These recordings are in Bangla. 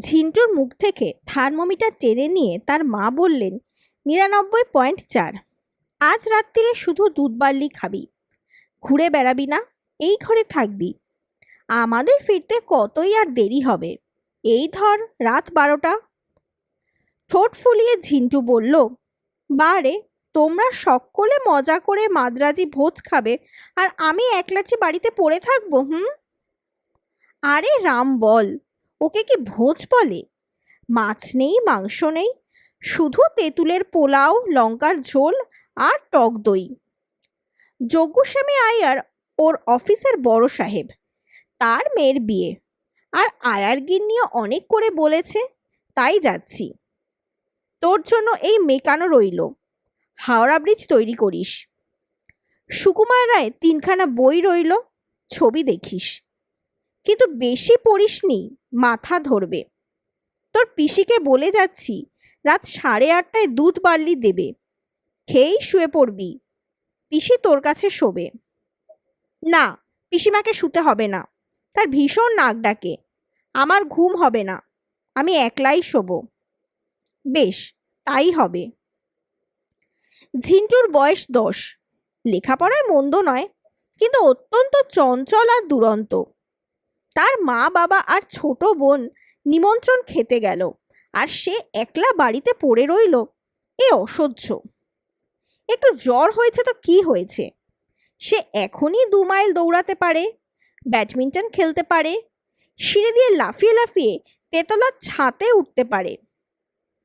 ঝিন্টুর মুখ থেকে থার্মোমিটার টেনে নিয়ে তার মা বললেন, নিরানব্বই পয়েন্ট চার। আজ রাত্রিরে শুধু দুধ বার্লি খাবি। ঘুরে বেড়াবি না, এই ঘরে থাকবি। আমাদের ফিরতে কতই আর দেরি হবে। এই ধর, রাত বারোটা ঠোঁট ফুলিয়ে ঝিন্টু বলল বারে তোমরা সকলে মজা করে মাদ্রাজি ভোজ খাবে আর আমি একলাটি বাড়িতে পড়ে থাকব, হুম? আরে রাম বল ওকে কি ভোজ বলে? মাছ নেই, মাংস নেই, শুধু তেঁতুলের পোলাও, লঙ্কার ঝোল আর টক দই। যজ্ঞস্বামী আয়ার ওর অফিসের বড় সাহেব। তার মেয়ের বিয়ে। আর আয়ার নিয়ে অনেক করে বলেছে, তাই যাচ্ছি। তোর জন্য এই মেকানো রইল। হাওড়া ব্রিজ তৈরি করিস। সুকুমার রায় তিনখানা বই রইল, ছবি দেখিস। কিন্তু বেশি পড়িসনি মাথা ধরবে। তোর পিসিকে বলে যাচ্ছি, রাত সাড়ে আটটায় দুধ বার্লি দেবে। খেয়েই শুয়ে পড়বি। পিসি তোর কাছে শোবে। না, পিসিমাকে শুতে হবে না। তার ভীষণ নাক ডাকে। আমার ঘুম হবে না। আমি একলাই শোবো। বেশ, তাই হবে। ঝিন্টুর বয়স দশ। লেখাপড়ায় মন্দ নয়, কিন্তু অত্যন্ত চঞ্চল আর দুরন্ত। তার মা বাবা আর ছোট বোন নিমন্ত্রণ খেতে গেল আর সে একলা বাড়িতে পড়ে রইল। এ অসহ্য। একটু জ্বর হয়েছে তো কি হয়েছে? সে এখনই দু মাইল দৌড়াতে পারে, ব্যাডমিন্টন খেলতে পারে, সিঁড়ে দিয়ে লাফিয়ে লাফিয়ে তেতলার ছাতে উঠতে পারে।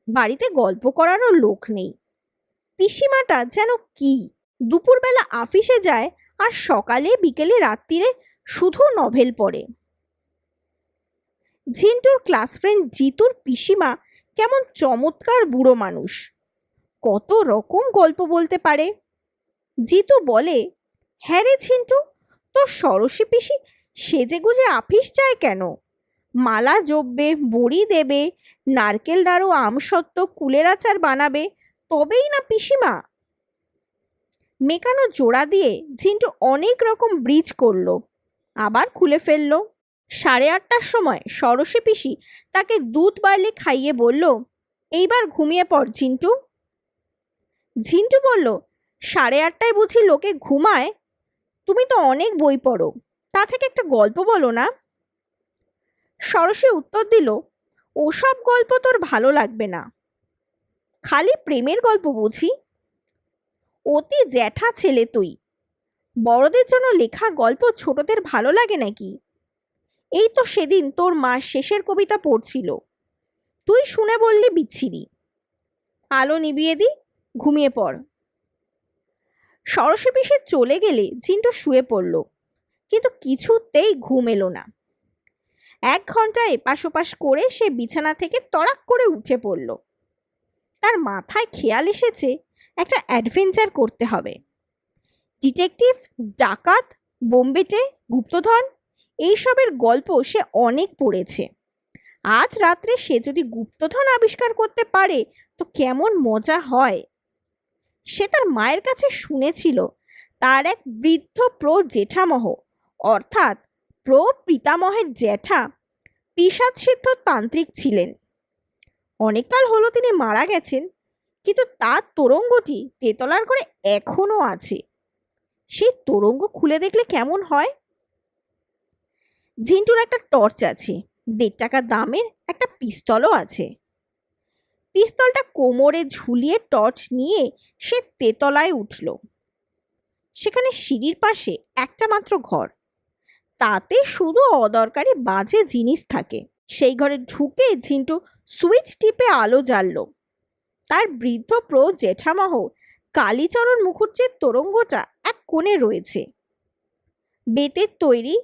বাড়িতে গল্প করারও লোক নেই। পিসিমাটা যেন কি? দুপুরবেলা আফিসে যায় আর সকালে বিকেলে রাত্রিরে শুধু নভেল পড়ে। ঝিন্টুর ক্লাস ফ্রেন্ড জিতুর পিসিমা কেমন চমৎকার বুড়ো মানুষ। কত রকম গল্প বলতে পারে। জিতু বলে হ্যাঁ রে ঝিন্টু, তোর সরসী পিসি সেজে গুজে আফিস যায় কেন? মালা জপবে, বড়ি দেবে, নারকেল নাড়ু আমসত্ত্ব কুলের আচার বানাবে, তবেই না পিসিমা? মেকানো জোড়া দিয়ে ঝিন্টু অনেক রকম ব্রিজ করল, আবার খুলে ফেলল। সাড়ে আটটার সময় সরসী পিসি তাকে দুধ বার্লি খাইয়ে বলল, এইবার ঘুমিয়ে পড়, ঝিন্টু। ঝিন্টু বলল, সাড়ে আটটায় বুঝি লোকে ঘুমায়? তুমি তো অনেক বই পড়ো, তা থেকে একটা গল্প বলো না? সরসী উত্তর দিল, ওসব গল্প তোর ভালো লাগবে না। খালি প্রেমের গল্প বুঝি। অতি জ্যাঠা ছেলে তুই। বড়দের জন্য লেখা গল্প ছোটদের ভালো লাগে নাকি? এই তো সেদিন তোর মা শেষের কবিতা পড়ছিল। তুই শুনে বললি বিচ্ছিরি। আলো নিবিয়ে দি, ঘুমিয়ে পড়। সরস্বী পিসে চলে গেলে ঝিন্টু শুয়ে পড়ল, কিন্তু কিছুতেই ঘুম এলো না। এক ঘন্টায় এপাশ ওপাশ করে সে বিছানা থেকে তড়াক করে উঠে পড়ল। তার মাথায় খেয়াল এসেছে একটা অ্যাডভেঞ্চার করতে হবে। ডিটেকটিভ, ডাকাত বোম্বেটে গুপ্তধন এইসবের গল্প সে অনেক পড়েছে। আজ রাত্রে সে যদি গুপ্তধন আবিষ্কার করতে পারে, তো কেমন মজা হয়? সে তার মায়ের কাছে শুনেছিল, তার এক বৃদ্ধ প্র জেঠামহ, অর্থাৎ প্র পিতামহের জ্যাঠা পিসাদ সিদ্ধ তান্ত্রিক ছিলেন। অনেককাল হলো তিনি মারা গেছেন, কিন্তু তার তোরঙ্গটি তেতলার করে এখনও আছে। সেই তোরঙ্গ খুলে দেখলে কেমন হয়? ঝিন্টুর একটা টর্চ আছে। দেড় টাকা দামের একটা পিস্তলও আছে। পিস্তলটা কোমরে ঝুলিয়ে টর্চ নিয়ে সে তেতলায় উঠল। সেখানে সিঁড়ির পাশে একটা মাত্র ঘর। তাতে শুধু অদরকারি বাজে জিনিস থাকে। সেই ঘরে ঢুকে ঝিন্টু সুইচ টিপে আলো জ্বালল। তার বৃদ্ধ প্র জেঠামহ কালীচরণ মুখুজ্জের তোরঙ্গটা এক কোণে রয়েছে। বেতের তৈরি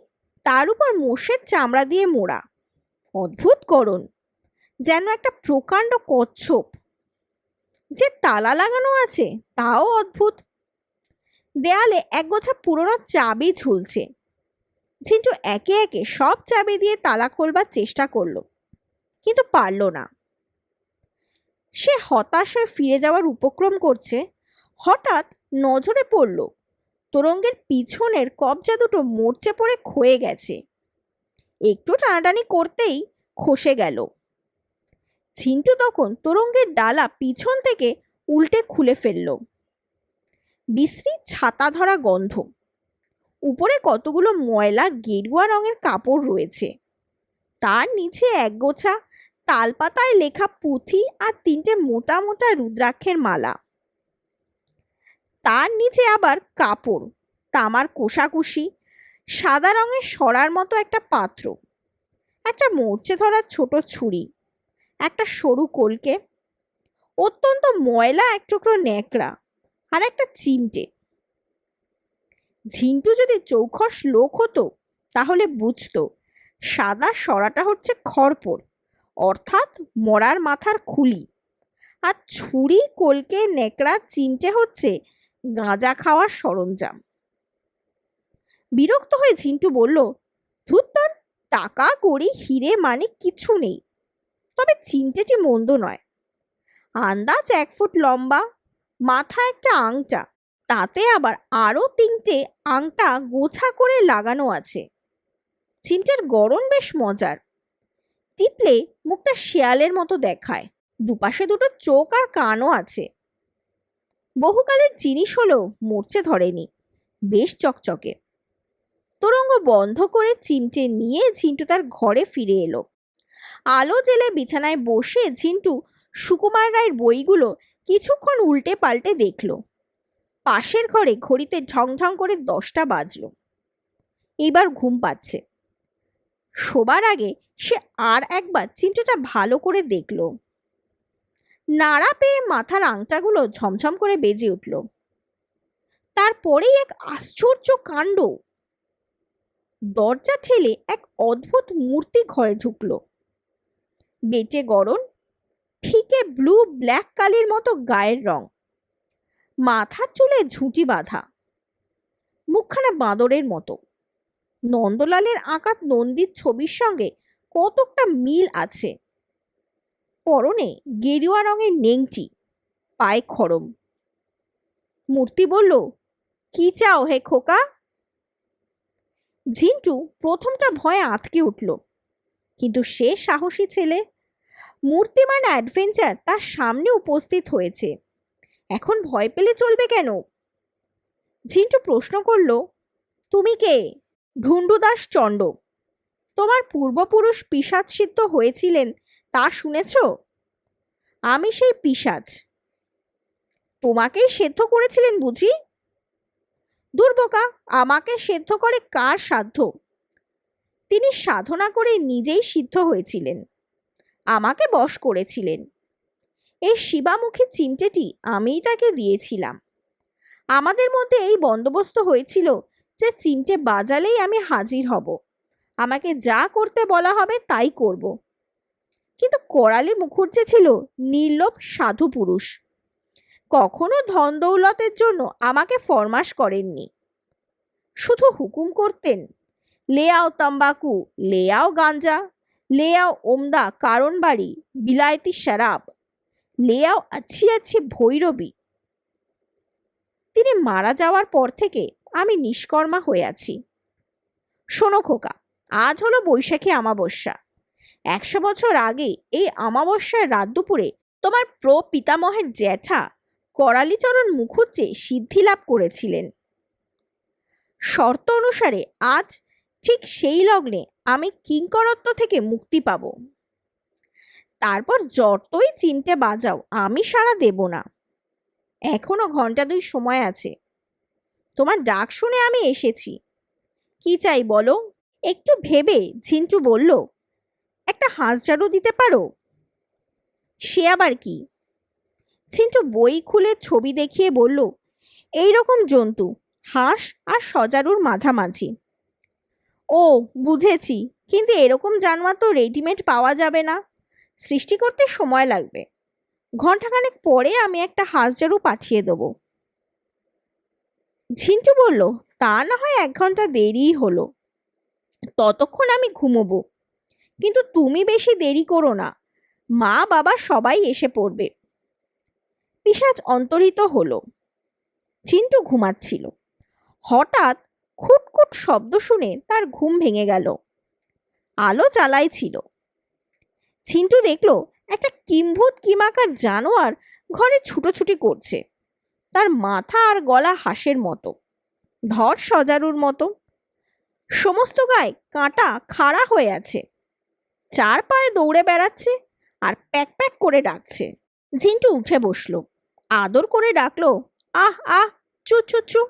তার উপর মোষের চামড়া দিয়ে মোড়া। অদ্ভুত করণ যেন একটা প্রকাণ্ড কচ্ছপ। যে তালা লাগানো আছে, তাও অদ্ভুত। দেয়ালে এক গোছা পুরনো চাবি ঝুলছে। ঝিন্টু একে একে সব চাবি দিয়ে তালা খোলবার চেষ্টা করল, কিন্তু পারল না। সে হতাশ হয়ে ফিরে যাওয়ার উপক্রম করছে, হঠাৎ নজরে পড়ল তোরঙ্গের পিছনের কবজা দুটো মোর্চে পড়ে ক্ষয়ে গেছে। একটু টানাটানি করতেই খসে গেল। ঝিন্টু তখন তোরঙ্গের ডালা পিছন থেকে উল্টে খুলে ফেলল। বিশ্রী ছাতা ধরা গন্ধ। উপরে কতগুলো ময়লা গেরুয়া রঙের কাপড় রয়েছে। তার নিচে একগোছা তালপাতায় লেখা পুঁথি আর তিনটে মোটা মোটা রুদ্রাক্ষের মালা। তার নিচে আবার কাপড়, তামার কোষাকুষি, সাদা রঙের সরার মতো একটা পাত্র, একটা মরচে ধরার ছোট ছুরি, একটা সরু কলকে, অত্যন্ত ময়লা এক টুকরো ন্যাকড়া আর একটা চিমটে। ঝিন্টু যদি চৌখস লোক হতো, তাহলে বুঝতো সাদা সরাটা হচ্ছে খড়পড় অর্থাৎ মরার মাথার খুলি। আর ছুরি, কলকে নেকড়া চিমটে হচ্ছে গাঁজা খাওয়ার সরঞ্জাম। বিরক্ত হয়ে ঝিন্টু বলল ধুত্তর টাকা করি হিরে মানে কিছু নেই। তবে চিমটেটি মন্দ নয়। আন্দাজ এক ফুট লম্বা, মাথা একটা আংটা, তাতে আবার আরও তিনটে আংটা গোছা করে লাগানো আছে। চিমটের গরম বেশ মজার। টিপলে মুখটা শেয়ালের মতো দেখায়। দুপাশে দুটো চোখ আর কানও আছে। বহুকালের জিনিস হলেও মরচে ধরেনি। বেশ চকচকে। তরঙ্গ বন্ধ করে চিমটে নিয়ে ঝিন্টু তার ঘরে ফিরে এলো। আলো জেলে বিছানায় বসে ঝিন্টু সুকুমার রায়ের বইগুলো কিছুক্ষণ উল্টে পাল্টে দেখল। পাশের ঘরে ঘড়িতে ঢংঢং করে দশটা বাজলো। এইবার ঘুম পাচ্ছে। শোবার আগে সে আর একবার চিমটেটা ভালো করে দেখল। নাড়া পেয়ে মাথার আংটাগুলো ঝমঝম করে বেজে উঠল। তারপরেই এক আশ্চর্য কাণ্ড। দরজা ঠেলে এক অদ্ভুত মূর্তি ঘরে ঢুকলো। বেটে গড়ন ফিকে ব্লু ব্ল্যাক কালির মতো গায়ের রং। মাথার চুলে ঝুঁটি বাঁধা। মুখখানা বাঁদরের মতো। নন্দলালের আঁকা নন্দীর ছবির সঙ্গে কতকটা মিল আছে? পরনে গেরুয়া রঙের নেংটি, পায়ে খড়ম। মূর্তি বলল, কি চাও হে খোকা? ঝিন্টু প্রথমটা ভয়ে আঁতকে উঠল, কিন্তু সে সাহসী ছেলে। মূর্তিমান অ্যাডভেঞ্চার তার সামনে উপস্থিত হয়েছে। এখন ভয় পেলে চলবে কেন? ঝিন্টু প্রশ্ন করল, তুমি কে? ঢুন্ডুদাস চণ্ড। তোমার পূর্বপুরুষ পিসাজ সিদ্ধ হয়েছিলেন তা শুনেছ? আমি সেই পিসাজ তোমাকেই সেদ্ধ করেছিলেন বুঝি? দুর্বোকা, আমাকে সেদ্ধ করে কার সাধ্য? তিনি সাধনা করে নিজেই সিদ্ধ হয়েছিলেন। আমাকে বশ করেছিলেন। এই শিবামুখী চিমটেটি আমিই তাকে দিয়েছিলাম। আমাদের মধ্যে এই বন্দোবস্ত হয়েছিল যে চিমটে বাজালেই আমি হাজির হব। আমাকে যা করতে বলা হবে তাই করব। কিন্তু করালি মুখুর্জি ছিল নির্লোভ সাধু পুরুষ। কখনো ধন দৌলতের জন্য আমাকে ফরমাস করেননি। শুধু হুকুম করতেন, লেয়াও তাম্বাকু, লেয়াও গাঞ্জা, লেয়াও ওমদা কারণ বাড়ি বিলায়তি শরাব, লেয়াও আছি আছি ভৈরবী। তিনি মারা যাওয়ার পর থেকে আমি নিষ্কর্মা হয়ে আছি। শোনো খোকা, আজ হলো বৈশাখী অমাবস্যা একশো বছর আগে এই অমাবস্যার রাত দুপুরে তোমার প্র পিতামহের জ্যাঠা করালিচরণ মুখুজ্জে সিদ্ধি লাভ করেছিলেন। শর্ত অনুসারে আজ ঠিক সেই লগ্নে আমি কিঙ্করত্ব থেকে মুক্তি পাব। তারপর যতই চিমটে বাজাও, আমি সারা দেব না। এখনও ঘণ্টা দুই সময় আছে। তোমার ডাক শুনে আমি এসেছি। কি চাই বলো? একটু ভেবে ঝিন্টু বলল একটা হাঁস ঝাড়ু দিতে পারো? সে আবার কি? ঝিন্টু বই খুলে ছবি দেখিয়ে বলল এই রকম জন্তু, হাঁস আর সজারুর মাঝামাঝি। ও, বুঝেছি, কিন্তু এরকম জানোয়ার তো রেডিমেড পাওয়া যাবে না। সৃষ্টি করতে সময় লাগবে। ঘন্টাখানেক পরে আমি একটা হাঁস হাঁসজারু পাঠিয়ে দেবো। ঝিন্টু বলল, তা না হয় এক ঘণ্টা দেরিই হলো। ততক্ষণ আমি ঘুমোবো। কিন্তু তুমি বেশি দেরি করো না। মা, বাবা সবাই এসে পড়বে। পিসাজ অন্তরিত হলো। চিন্টু ঘুমাচ্ছিল। হঠাৎ খুটকুট শব্দ শুনে তার ঘুম ভেঙে গেল। আলো জ্বালাই ছিল ঝিন্টু দেখল, একটা কিম্ভূত কিমাকার জানোয়ার ঘরে ছুটোছুটি করছে। তার মাথা আর গলা হাঁসের মতো। ধর সজারুর মতো। সমস্ত গায়ে কাঁটা খাড়া হয়ে আছে। চার পায়ে দৌড়ে বেড়াচ্ছে আর প্যাক প্যাক করে ডাকছে। ঝিন্টু উঠে বসল। আদর করে ডাকলো, আহ আহ, চু চু চু।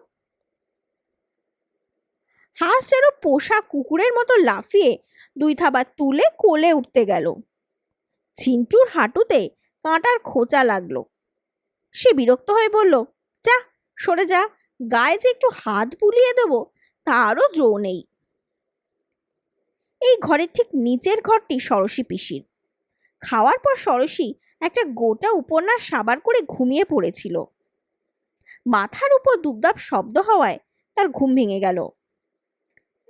হাঁস যেন পোষা কুকুরের মতো লাফিয়ে দুই থাবা তুলে কোলে উঠতে গেল। ঝিন্টুর হাঁটুতে কাঁটার খোঁচা লাগল। সে বিরক্ত হয়ে বলল, যা, সরে যা, গায়ে যে একটু হাত বুলিয়ে দেবো, তারও জো নেই। এই ঘরের ঠিক নিচের ঘরটি সরসী পিসির। খাওয়ার পর সরসী একটা গোটা উপন্যাস সাবার করে ঘুমিয়ে পড়েছিল। মাথার উপর দুবদাব শব্দ হওয়ায় তার ঘুম ভেঙে গেল।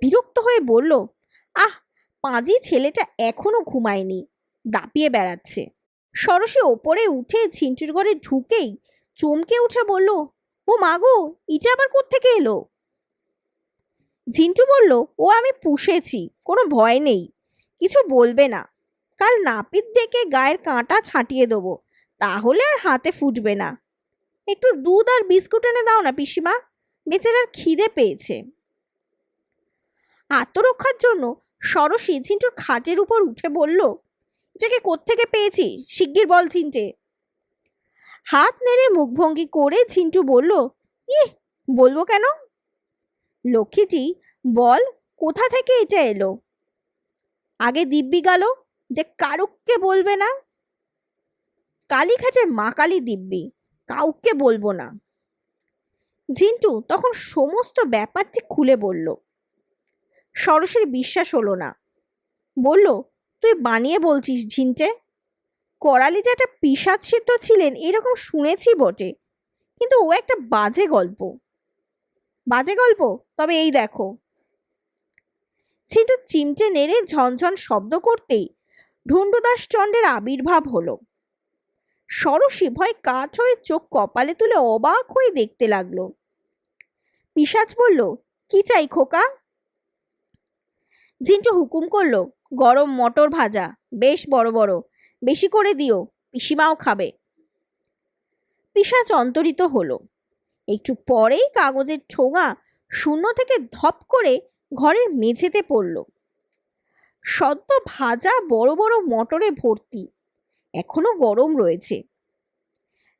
বিরক্ত হয়ে বলল, আহ, পাঁজি ছেলেটা এখনও ঘুমায়নি, দাপিয়ে বেড়াচ্ছে। সরসে ওপরে উঠে ঝিন্টুর ঘরে ঢুকেই চমকে উঠে বলল, ও মাগো ইটা আবার কোত্থেকে এলো? ঝিন্টু বলল, ও আমি পুষেছি, কোনো ভয় নেই। কিছু বলবে না। কাল নাপিত ডেকে গায়ের কাঁটা ছাঁটিয়ে দেবো, তাহলে আর হাতে ফুটবে না। একটু দুধ আর বিস্কুট এনে দাও না পিসিমা, বেচারার খিদে পেয়েছে। আত্মরক্ষার জন্য সরসী ঝিন্টুর খাটের উপর উঠে বলল, এটাকে কোত্থেকে পেয়েছি শিগগির বল ঝিন্টে। হাত নেড়ে মুখভঙ্গি করে ঝিন্টু বলল, ইহ, বলব কেন? লক্ষ্মীটি বল, কোথা থেকে এটা এলো? আগে দিব্যি গেল যে কারুককে বলবে না। কালীঘাটের মা কালী দিব্যি, কাউকে বলব না। ঝিন্টু তখন সমস্ত ব্যাপারটি খুলে বলল। সরসের বিশ্বাস হলো না। বলল, তুই বানিয়ে বলছিস ঝিনটে। করালি যে একটা পিসাদ সিদ্ধ ছিলেন, এরকম শুনেছি বটে। কিন্তু ও একটা বাজে গল্প। বাজে গল্প? তবে এই দেখো। ছিটু চিমটে নেড়ে ঝনঝন শব্দ করতেই ঢুন্ডুদাস চন্ডের আবির্ভাব হলো। সরসী ভয় কাঠ হয়ে চোখ কপালে তুলে অবাক হয়ে দেখতে লাগল। পিসাজ বলল, কি চাই খোকা? ঝিন্টু হুকুম করল, গরম মটর ভাজা, বেশ বড় বড়, বেশি করে দিও, পিসিমাও খাবে। পিসাচ অন্তরিত হলো। একটু পরেই কাগজের ঠোঙা শূন্য থেকে ধপ করে ঘরের মেঝেতে পড়ল। সদ্য ভাজা বড় বড় মটরে ভর্তি, এখনও গরম রয়েছে।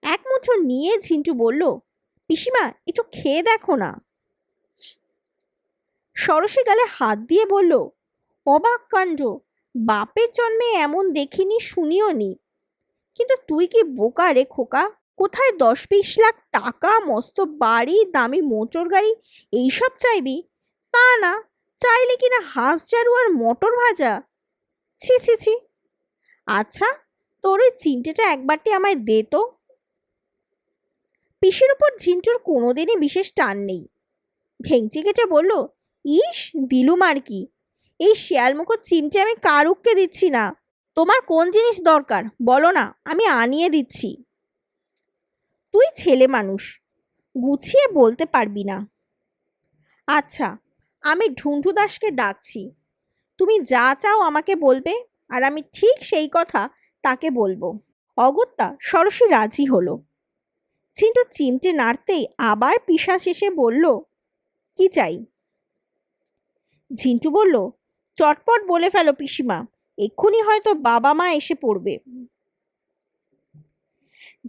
এক মুঠো নিয়ে ঝিন্টু বলল, পিসিমা, একটু খেয়ে দেখো না। সরসে গালে হাত দিয়ে বলল, অবাক কাণ্ড, বাপের জন্মে এমন দেখিনি শুনিও নি কিন্তু তুই কি বোকা রে খোকা? কোথায় দশ বিশ লাখ টাকা, মস্ত বাড়ি, দামি মোটর গাড়ি, এইসব চাইবি? তা না, চাইলে কিনা হাঁস, ঝাড়ু আর মটর ভাজা। ছি ছি ছি। আচ্ছা তোর ওই চিমটেটা একবারটি আমায় দে তো। পিসের উপর ঝিন্টুর কোনোদিনই বিশেষ টান নেই। ভেংচি কেটে বলল, ইস, দিলুম আর কি। এই শিয়ালমুখো চিমটে আমি কারুককে দিচ্ছি না। তোমার কোন জিনিস দরকার? বলো না, আমি আনিয়ে দিচ্ছি। তুই ছেলে মানুষ, গুছিয়ে বলতে পারবি না। আচ্ছা আমি ঢুন্ঢু দাসকে ডাকছি। তুমি যা চাও আমাকে বলবে, আর আমি ঠিক সেই কথা তাকে বলব। অগত্যা, সরসী রাজি হলো। ছিন্টু চিমটে নাড়তেই আবার পিসা শেষে বলল, কি চাই? ঝিন্টু বলল, চটপট বলে ফেলো পিসিমা, এক্ষুনি হয়তো বাবা মা এসে পড়বে।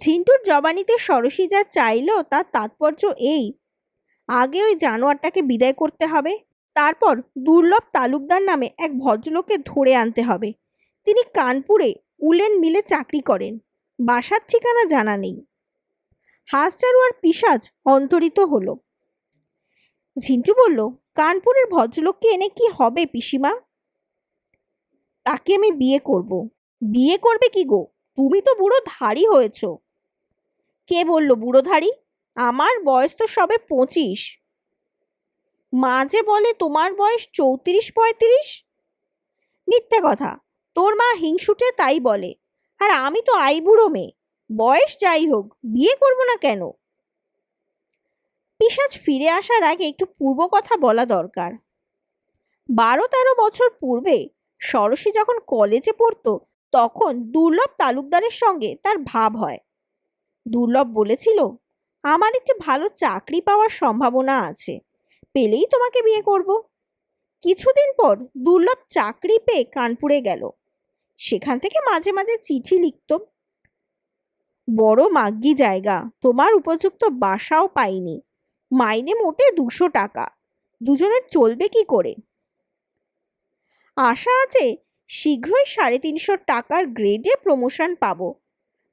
ঝিন্টুর জবানিতে সরসী যা চাইল, তার তাৎপর্য এই। আগে ওই জানোয়ারটাকে বিদায় করতে হবে, তারপর দুর্লভ তালুকদার নামে এক ভদ্রলোককে ধরে আনতে হবে। তিনি কানপুরে উলেন মিলে চাকরি করেন, বাসার ঠিকানা জানা নেই। হাঁসচারু আর পিসাজ অন্তরিত হলো। ঝিন্টু বলল, কানপুরের ভদ্রলোককে এনে কি হবে পিসিমা? তাকে আমি বিয়ে করব। বিয়ে করবে কি গো? তুমি তো বুড়ো ধাড়ি হয়েছ। কে বলল, বুড়োধারী? আমার বয়স তো সবে পঁচিশ। মাঝে বলে, তোমার বয়স চৌত্রিশ পঁয়ত্রিশ? মিথ্যে কথা, তোর মা হিংসুটে তাই বলে। আর আমি তো আইবুড়ো মেয়ে, বয়স যাই হোক, বিয়ে করব না কেন? পিসাজ ফিরে আসার আগে একটু পূর্ব কথা বলা দরকার। বারো তেরো বছর পূর্বে সরসী যখন কলেজে পড়তো, তখন দুর্লভ তালুকদারের সঙ্গে তার ভাব হয়। দুর্লভ বলেছিল, আমার একটি ভালো চাকরি পাওয়ার সম্ভাবনা আছে, পেলেই তোমাকে বিয়ে করব। কিছুদিন পর দুর্লভ চাকরি পেয়ে কানপুরে গেল। সেখান থেকে মাঝে মাঝে চিঠি লিখত, বড় মাগ্গি জায়গা, তোমার উপযুক্ত বাসাও পাইনি, মাইনে মোটে দুশো টাকা, দুজনের চলবে কি করে? আশা আছে, শীঘ্রই সাড়ে তিনশো টাকার গ্রেডে প্রমোশন পাবো।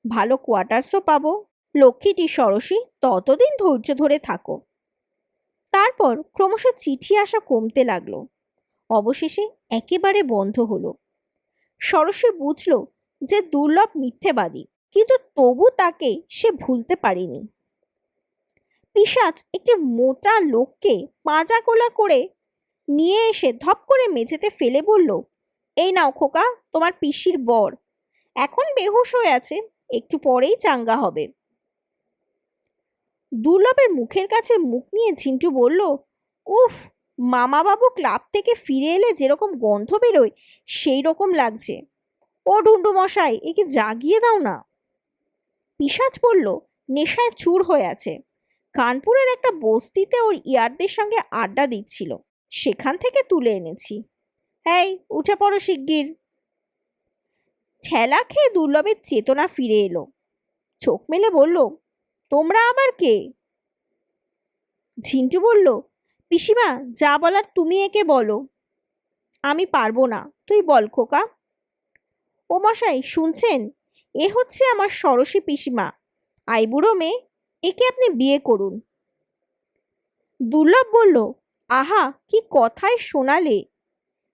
ভালো কোয়ার্টার্সও পাবো। লক্ষ্মীটি সরসী ততদিন ধৈর্য ধরে থাকো। তারপর ক্রমশ চিঠি আসা কমতে লাগল। অবশেষে একেবারে বন্ধ হলো। সরসী বুঝল যে দুর্লভ মিথ্যেবাদী, কিন্তু তবু তাকে সে ভুলতে পারেনি। পিসাচ একটি মোটা লোককে পাঁজা কোলা করে নিয়ে এসে ধপ করে মেঝেতে ফেলে বলল, এই নাও খোকা, তোমার পিসির বর। এখন বেহুশ হয়ে আছে একটু পরেই চাঙ্গা হবে। দুর্লভের মুখের কাছে মুখ নিয়ে ঝিন্টু বলল, উফ, মামাবাবু ক্লাব থেকে ফিরে এলে যেরকম গন্ধ বেরোয় সেই রকম লাগছে। ও ঢুন্ডু মশাই, একে জাগিয়ে দাও না। পিসাজ বলল, নেশায় চুর হয়ে আছে। কানপুরের একটা বস্তিতে ওর ইয়ারদের সঙ্গে আড্ডা দিচ্ছিল। সেখান থেকে তুলে এনেছি। এই, উঠে পড়ো শিগগির। ঠেলা খেয়ে দুর্লভের চেতনা ফিরে এলো। চোখ মেলে বলল, তোমরা আবার কে? ঝিন্টু বলল, পিসিমা, যা বলার তুমি একে বলো। আমি পারব না, তুই বল খোকা। ও মশাই শুনছেন? এ হচ্ছে আমার সরসী পিসিমা। আইবুড়ো মেয়ে, একে আপনি বিয়ে করুন। দুর্লভ বলল, আহা, কি কথায় শোনালে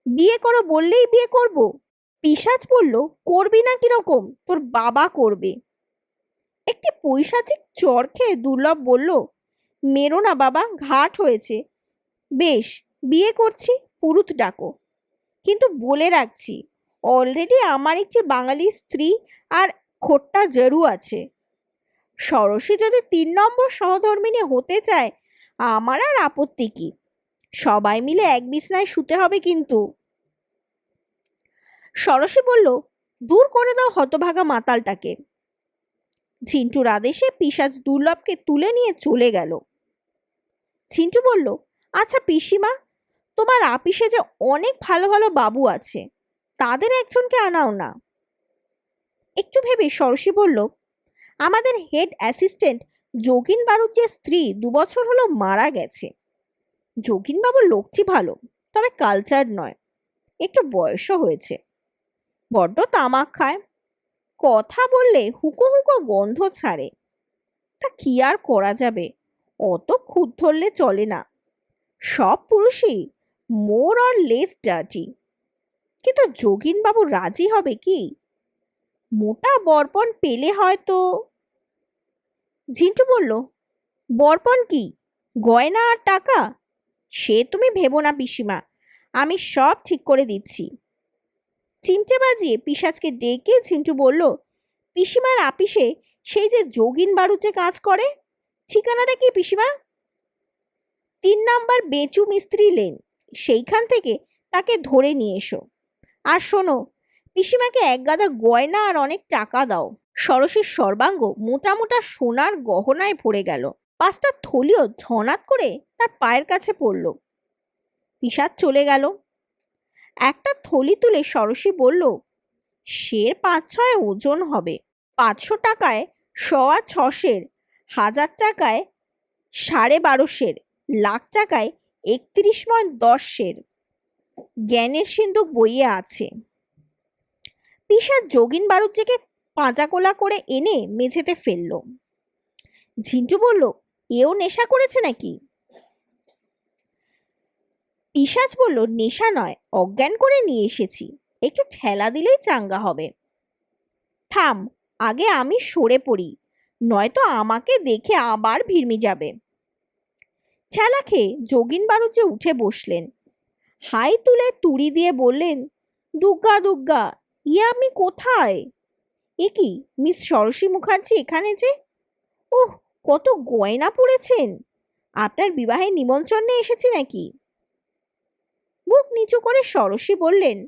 বিয়ে করো বললেই বিয়ে করব? পিসাজ বলল, করবি না কীরকম? তোর বাবা করবে। একটি পৈশাচিক চর খেয়ে দুর্লভ বলল, মেরো না বাবা, ঘাট হয়েছে। বেশ, বিয়ে করছি, পুরুত ডাকো। কিন্তু বলে রাখছি অলরেডি আমার একটি বাঙালি স্ত্রী আর খোট্টা জরু আছে। সরসী যদি তিন নম্বর সহধর্মিনী হতে চায়, আমার আর আপত্তি কি? সবাই মিলে এক বিছনায় শুতে হবে কিন্তু। সরসী বলল, দূর করে দাও হতভাগা মাতালটাকে। ঝিন্টুর আদেশে পিসাজ দুর্লভকে তুলে নিয়ে চলে গেল। ঝিন্টু বলল আচ্ছা পিসিমা, তোমার আপিসে যে অনেক ভালো ভালো বাবু আছে, তাদের একজনকে আনাও না? একটু ভেবে সরসী বলল, আমাদের হেড অ্যাসিস্ট্যান্ট যোগিন বাবুর যে স্ত্রী দুবছর হলো মারা গেছে। যোগিনবাবুর লোকটি ভালো, তবে কালচার নয়, একটু বয়সও হয়েছে। বড্ড তামাক খায়। কথা বললে হুকো হুকো গন্ধ ছাড়ে। তা কি আর করা যাবে? অত খুদ ধরলে চলে না। সব পুরুষই মোর অর লেস ডার্টি কিন্তু যোগিনবাবু রাজি হবে কি? মোটা বর্পণ পেলে হয়তো। ঝিন্টু বলল, বর্পণ কি? গয়না আর টাকা? সে তুমি ভেবো না পিসিমা। আমি সব ঠিক করে দিচ্ছি। চিমটে বাজিয়ে পিসাজকে ডেকে ঝিন্টু বলল, পিসিমার আপিসে সেই যে যোগিন বাড়ুতে কাজ করে, ঠিকানাটা কি পিসিমা? তিন নাম্বার বেচু মিস্ত্রি লেন, সেইখান থেকে তাকে ধরে নিয়ে এসো। আর শোনো, পিসিমাকে এক গাদা গয়না আর অনেক টাকা দাও। সরসীর সর্বাঙ্গ মোটা মোটা সোনার গহনায় ভরে গেল। পাঁচটা থলিও ঝনাত করে তার পায়ের কাছে পড়ল। পিসাদ চলে গেল। একটা থলি তুলে সরসী বলল, শের পাঁচ ছয় ওজন হবে। পাঁচশো টাকায় সওয়া ছশের, হাজার টাকায় সাড়ে বারোশের, লাখ টাকায় একত্রিশ ময় দশের জ্ঞানের সিন্ধুক বইয়ে আছে। পিসার যোগিন বারুজ্জিকে পাঁজাকোলা করে এনে মেঝেতে ফেলল। ঝিন্টু বলল, এও নেশা করেছে নাকি? পিসাজ বলল, নেশা নয়, অজ্ঞান করে নিয়ে এসেছি। একটু ঠেলা দিলেই চাঙ্গা হবে। থাম, আগে আমি সরে পড়ি। নয়তো আমাকে দেখে আবার ভিড়মি যাবে। ঠেলা খেয়ে যোগিন বারুজে উঠে বসলেন। হাই তুলে তুড়ি দিয়ে বললেন, দুগ্গা দুগ্গা ইয়ে আমি কোথায়? এ কি, মিস সরসী মুখার্জি এখানে যে? ওহ কত গয়না পড়েছেন। আপনার বিবাহের নিমন্ত্রণে এসেছি নাকি? বুক নিচু করে সরসী বললেন,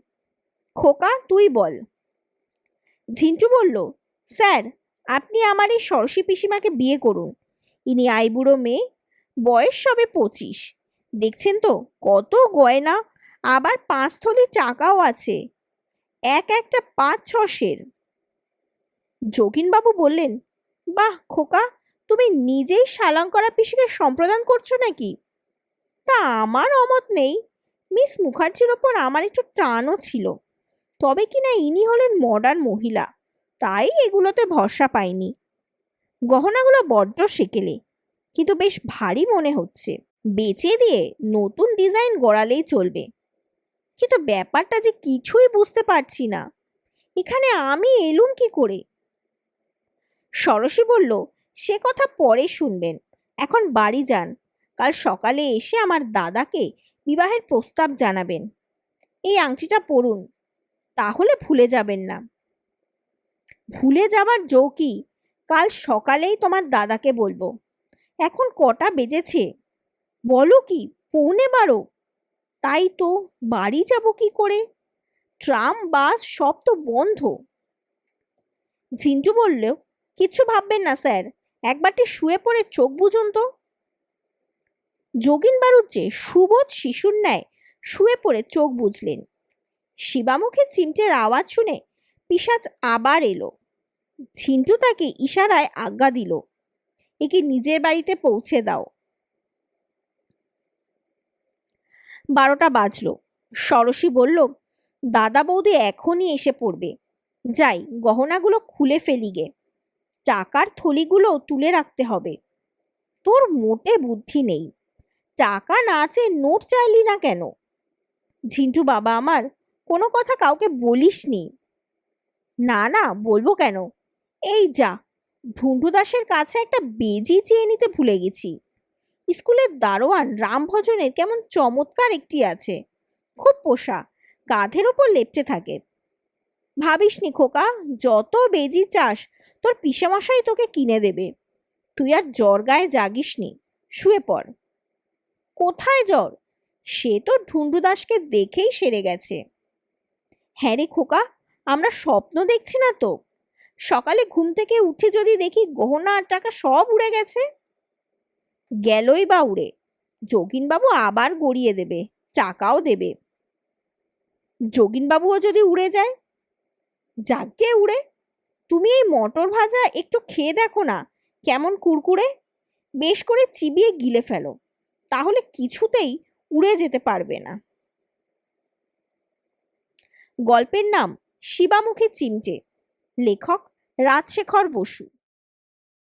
খোকা, তুই বল। ঝিন্টু বলল, স্যার, আপনি আমার এই সরসী পিসিমাকে বিয়ে করুন। ইনি আইবুড়ো মেয়ে, বয়স সবে পঁচিশ। দেখছেন তো, কত গয়না, আবার পাঁচ থলি টাকাও আছে। এক একটা পাঁচ ছশের যোগিনবাবু বললেন, বাহ, খোকা, তুমি নিজেই শালাঙ্করা পিসিকে সম্প্রদান করছ নাকি? তা আমার অমত নেই। মিস মুখার্জির ওপর আমার একটু টানও ছিল। তবে কি না ইনি হলেন মডার্ন মহিলা, তাই এগুলোতে ভরসা পাইনি। গহনাগুলো বড্ড সেকেলে, কিন্তু বেশ ভারী মনে হচ্ছে। বেচে দিয়ে নতুন ডিজাইন গড়ালেই চলবে। কিন্তু ব্যাপারটা যে কিছুই বুঝতে পারছি না। এখানে আমি এলুম কি করে? সরসী বলল, সে কথা পরে শুনবেন। এখন বাড়ি যান। কাল সকালে এসে আমার দাদাকে বিবাহের প্রস্তাব জানাবেন। এই আংটিটা পরুন, তাহলে ভুলে যাবেন না। ভুলে যাবার জৌকি কাল সকালেই তোমার দাদাকে বলব। এখন কটা বেজেছে? বলো কি, পৌনে বারো? তাই তো, বাড়ি যাব কি করে? ট্রাম, বাস, সব তো বন্ধ। ঝিন্টু বলল কিচ্ছু ভাববেন না স্যার, একবারটি শুয়ে পড়ে চোখ বুঝুন তো। যোগিন বারুজ্জে সুবোধ শিশুর ন্যায় শুয়ে পড়ে চোখ বুঝলেন শিবামুখে চিমটের আওয়াজ শুনে পিসাজ আবার এলো। ঝিন্টু তাকে ইশারায় আজ্ঞা দিল, একে নিজের বাড়িতে পৌঁছে দাও। বারোটা বাজলো। সরসী বলল, দাদা বৌদি এখনই এসে পড়বে। যাই, গহনাগুলো খুলে ফেলি গে। টাকার থলিগুলো তুলে রাখতে হবে। তোর মোটে বুদ্ধি নেই। টাকা না আছে নোট চাইলি না কেন? ঝিন্টু বাবা আমার, কোনো কথা কাউকে বলিসনি। না না, বলব কেন? এই যা ঢুন্ডু দাসের কাছে একটা বেজি চেয়ে নিতে ভুলে গেছি। স্কুলের দারোয়ান রামভজনের কেমন চমৎকার একটি আছে। খুব পোষা, কাঁধের ওপর লেপটে থাকে। ভাবিসনি খোকা, যত বেজি চাস, তোর পিসেমশাই তোকে কিনে দেবে। তুই আর জ্বর গায়ে জাগিসনি, শুয়ে পড়। কোথায় জ্বর? সে তো ঢুন্ডু দাসকে দেখেই সেরে গেছে। হ্যাঁ রে খোকা, আমরা স্বপ্ন দেখছি না তো। সকালে ঘুম থেকে উঠে যদি দেখি গহনা আর টাকা সব উড়ে গেছে। গেলই বা উড়ে। যোগিনবাবু আবার গড়িয়ে দেবে, টাকাও দেবে। যোগিনবাবুও যদি উড়ে যায়? যাকে উড়ে। তুমি এই মটর ভাজা একটু খেয়ে দেখো না, কেমন কুরকুরে। বেশ করে চিবিয়ে গিলে ফেলো। তাহলে কিছুতেই উড়ে যেতে পারবে না। গল্পের নাম শিবামুখী চিমটে। লেখক রাজশেখর বসু।